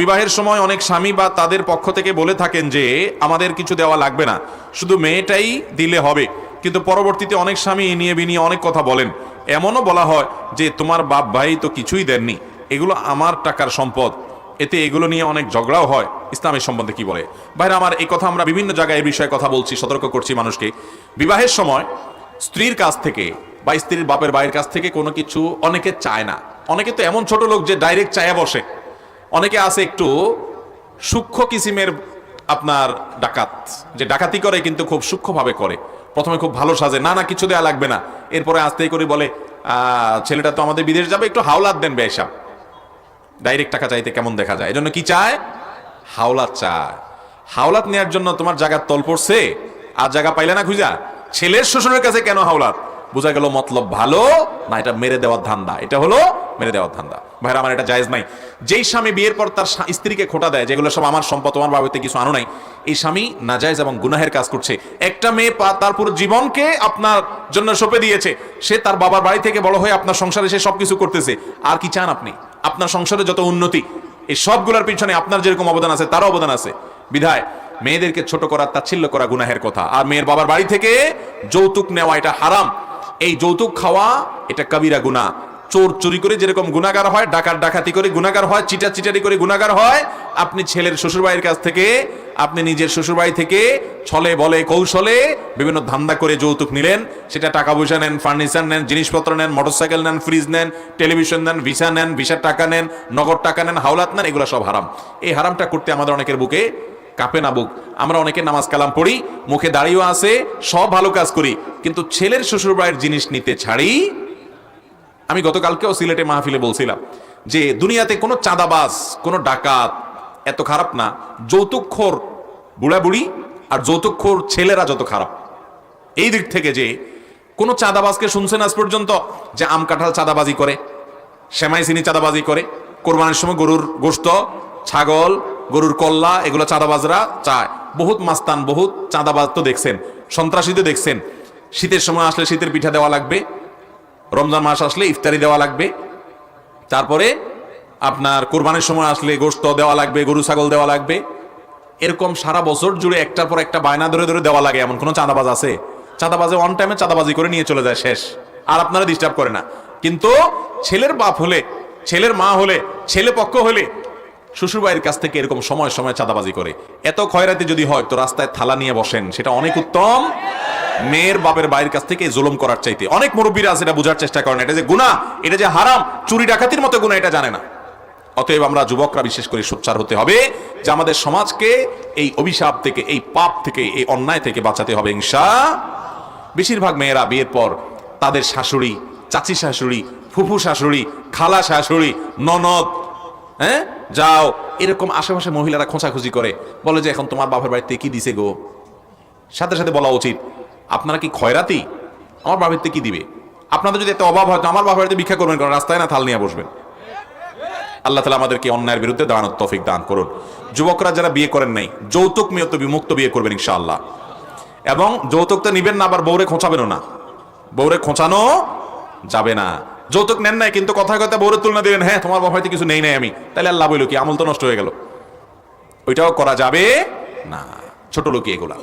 বিবাহের সময় অনেক স্বামী বা তাদের পক্ষ থেকে বলে থাকেন যে, আমাদের কিছু দেওয়া লাগবে না। শুধু মেয়েটাই দিলে হবে। কিন্তু পরবর্তীতে অনেক স্বামী এ নিয়ে বিনিয়ে অনেক কথা বলেন। এমনও বলা হয় যে, তোমার বাপ ভাই তো কিছুই দেননি। এগুলো আমার টাকার সম্পদ। এতে এগুলো নিয়ে অনেক ঝগড়াও হয়। ইসলামের সম্বন্ধে কি বলে? ভাইরা, আমার এই কথা আমরা বিভিন্ন জায়গায় এই বিষয়ে কথা বলছি, সতর্ক করছি মানুষকে। বিবাহের সময় স্ত্রীর কাছ থেকে বা স্ত্রীর বাপের ভাইয়ের কাছ থেকে কোনো কিছু অনেকে চায় না। অনেকে তো এমন ছোট লোক যে, ডাইরেক্ট চায়া বসে। অনেকে আছে একটু সূক্ষ্ম কিসিমের আপনার ডাকাত, যে ডাকাতি করে কিন্তু খুব সূক্ষ্মভাবে করে। প্রথমে খুব ভালো সাজে, না না, কিছু দেওয়া লাগবে না। এরপরে আস্তেই করে বলে ছেলেটা তো আমাদের বিদেশ যাবে, একটু হাওলাত দেন বেশা। ডাইরেক্ট টাকা চাইতে কেমন দেখা যায়? এজন্য কি চায়? হাওলাত চায়। হাওলাত নেওয়ার জন্য তোমার জায়গার তল পড়ছে আর জায়গা পাইলে না খুঁজা। ছেলের শ্বশুরের কাছে কেন হাওলাত? বোঝা গেল মতলব ভালো, না, এটা মেরে দেওয়ার ধান্দা। এটা হলো মেরে দেওয়ার ধান্দা। ভাইরা, আমার এটা জায়েজ নাই। যেই স্বামী বিয়ের পর তার স্ত্রীকে খোটা দেয়, যেগুলো সব আমার সম্পদ আমার বাবাতে কিছু আনো নাই, এই স্বামী নাজায়েজ এবং গুনাহের কাজ করছে। একটা মেয়ে তার পুরো জীবনকে আপনার জন্য সঁপে দিয়েছে। সে তার বাবার বাড়ি থেকে বড় হয়ে আপনার সংসারে সে সবকিছু করতেছে। আর কি চান আপনি? আপনার সংসারে যত উন্নতি, এই সবগুলোর পিছনে আপনার যেরকম অবদান আছে, তারও অবদান আছে। বিধায়, মেয়েদেরকে ছোট করা, তাচ্ছিল্য করা গুনাহের কথা। আর মেয়ের বাবার বাড়ি থেকে যৌতুক নেওয়া, এটা হারাম। এই যৌতুক খাওয়া, এটা কবিরা গুনাহ। চোর চুরি করে যেরকম গুনাগার হয়, ডাকাত ডাকাতি করে গুনাগার হয়, চিটা চিটারি করে গুনাগার হয়, আপনি ছেলের শ্বশুরবাড়ির কাছ থেকে, আপনি নিজের শ্বশুরবাড়ি থেকে ছলে বলে কৌশলে বিভিন্ন ধান্দা করে যৌতুক নিলেন। সেটা টাকা পয়সা নেন, ফার্নিচার নেন, জিনিসপত্র নেন, মোটরসাইকেল নেন, ফ্রিজ নেন, টেলিভিশন নেন, ভিসা নেন ভিসার টাকা নেন, নগদ টাকা নেন, হাওলাত নেন, এগুলো সব হারাম। এই হারামটা করতে আমাদের অনেকের বুকে কাঁপে না বুক। আমরা অনেকে নামাজ কালাম পড়ি, মুখে দাঁড়িয়েও আছে, সব ভালো কাজ করি, কিন্তু ছেলের শ্বশুরবাড়ির জিনিস নিতে ছাড়ি? আমি গতকালকেও সিলেটে মাহফিলে বলছিলাম যে দুনিয়াতে কোনো চাঁদাবাজ, কোনো ডাকাত এত খারাপ না যৌতুকখোর বুড়া বুড়ি আর যৌতুকখোর ছেলেরা যত খারাপ। এই দিক থেকে যে কোনো চাঁদাবাজকে শুনছেন আজ পর্যন্ত যে আম কাঁঠাল চাঁদাবাজি করে, সেমাই চিনি চাঁদাবাজি করে, কোরবানির সময় গরুর গোস্ত ছাগল, গরুর কল্লা, এগুলো চাঁদাবাজরা চায়। বহুত মাস্তান, বহুত চাঁদাবাজ তো দেখছেন সন্ত্রাসী তো দেখছেন। শীতের সময় আসলে শীতের পিঠা দেওয়া লাগবে, রমজান মাস আসলে ইফতারি দেওয়া লাগবে। তারপরে আপনার কোরবানির সময় আসলে গোস্ত দেওয়া লাগবে, গরু ছাগল দেওয়া লাগবে। এরকম সারা বছর জুড়ে একটার পর একটা বায়না ধরে ধরে দেওয়া লাগে, এমন কোনো চাঁদাবাজ আছে? চাঁদাবাজে অন টাইমে চাঁদাবাজি করে নিয়ে চলে যায়, শেষ। আর আপনারা ডিস্টার্ব করে না। কিন্তু ছেলের বাপ হলে, ছেলের মা হলে, ছেলে পক্ষ হলে শ্বশুরবাড়ির কাছ থেকে এরকম সময় সময় চাঁদাবাজি করে। এত খয়রাতি যদি হয়, তো রাস্তায় থালা নিয়ে বসেন। সেটা অনেক উত্তম। মেয়ের বাপের বাইরের কাছ থেকে জুলুম করার চাইতে। অনেক মুরব্বীরা এটা বোঝার চেষ্টা করেন। এটা যে গুণা এটা যে হারাম, চুরি ডাকাতির মতো গুণা এটা জানে না। অতএব আমরা যুবকরা বিশেষ করে সোচ্চার হতে হবে যে আমাদের সমাজকে এই অভিশাপ থেকে, এই পাপ থেকে, এই অন্যায় থেকে বাঁচাতে হবে, ইনশা। বেশিরভাগ মেয়েরা বিয়ের পর তাদের শাশুড়ি, চাচি শাশুড়ি, ফুফু শাশুড়ি, খালা শাশুড়ি, ননদ হ্যাঁ? যাও। এরকম আশেপাশে মহিলারা খোঁচাখুচি করে। বলে যে, এখন তোমার বাপের বাড়িতে কি দিছে গো? সাথে সাথে বলা উচিত, আপনারা কি খয়রাতি? আমার বাড়িতে কি দিবে? আপনাদের যদি এত অভাব হয় আমার বাপের বাড়িতে ভিক্ষা করবেন কারণ রাস্তায় না থাল নিয়ে বসবেন? আল্লাহ তালা আমাদেরকে অন্যায়ের বিরুদ্ধে দাঁড়ানোর তফিক দান করুন। যুবকরা যারা বিয়ে করেন নাই, যৌতুক মেয়ত বিমুক্ত বিয়ে করবেন ইনশাআল্লাহ। এবং যৌতুকটা নিবেন না, আবার বউরে খোঁচাবেনও না। বউরে খোঁচানো যাবে না। যৌতুক নেন নাই, কিন্তু কথায় কথা বউরে তুলনা দিবেন হ্যাঁ তোমার বাবা হয়তো কিছু নেই, নাই আমি। তাহলে আল্লাহ বইল কি? আমল তো নষ্ট হয়ে গেল। ওইটাও করা যাবে না। ছোট লোকই এগুলা।